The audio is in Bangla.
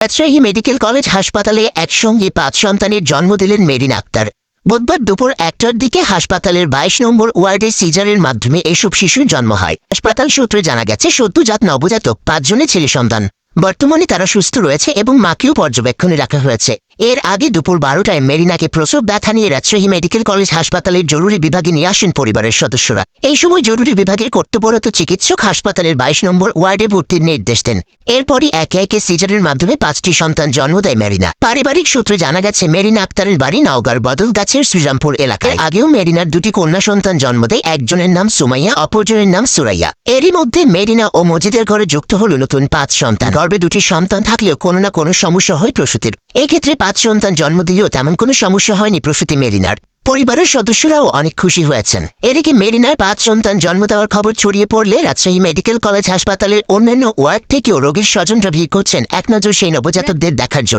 রাজশাহী মেডিকেল কলেজ হাসপাতালে একসঙ্গে পাঁচ সন্তানের জন্ম দিলেন মেরিন আক্তার। বুধবার দুপুর একটার দিকে হাসপাতালের বাইশ নম্বর ওয়ার্ডে সিজারের মাধ্যমে এসব শিশুর জন্ম হয়। হাসপাতাল সূত্রে জানা গেছে, সদ্যজাত নবজাতক, পাঁচজনের ছেলে সন্তান। বর্তমানে তারা সুস্থ রয়েছে এবং মাকেও পর্যবেক্ষণে রাখা হয়েছে। এর আগে দুপুর বারোটায় মেরিনাকে প্রসব ব্যথা নিয়ে রাজশাহী মেডিকেল কলেজ হাসপাতালের জরুরি বিভাগে নিয়ে আসেন পরিবারের সদস্যরা। এই সময় জরুরি বিভাগের কর্তব্যরত চিকিৎসক হাসপাতালের বাইশ নম্বর ওয়ার্ডে ভর্তির নির্দেশ দেন। এরপরই একে একে সিজারের মাধ্যমে পাঁচটি সন্তান জন্ম দেয় মেরিনা। পারিবারিক সূত্রে জানা গেছে, মেরিনা আক্তারের বাড়ি নওগাঁর বদলগাছের শ্রীরামপুর এলাকায়। আগেও মেরিনার দুটি কন্যা সন্তান জন্ম দেয়, একজনের নাম সুমাইয়া, অপরজনের নাম সুরাইয়া। এরই মধ্যে মেরিনা ও মজিদের ঘরে যুক্ত হল নতুন পাঁচ সন্তান। গর্ভে দুটি সন্তান থাকলেও কোনো না কোনো সমস্যা হয় প্রসূতির। এক্ষেত্রে পাঁচ সন্তান জন্ম দিলেও তেমন কোনো সমস্যা হয়নি প্রসূতি মেরিনার। পরিবারের সদস্যরাও অনেক খুশি হয়েছেন। এদিকে মেরিনার পাঁচ সন্তান জন্ম দেওয়ার খবর ছড়িয়ে পড়লে রাজশাহী মেডিকেল কলেজ হাসপাতালের অন্যান্য ওয়ার্ড থেকেও রোগীর স্বজনরা ভিড় করছেন। একনজর সেই নবজাতকদের দেখার জন্য।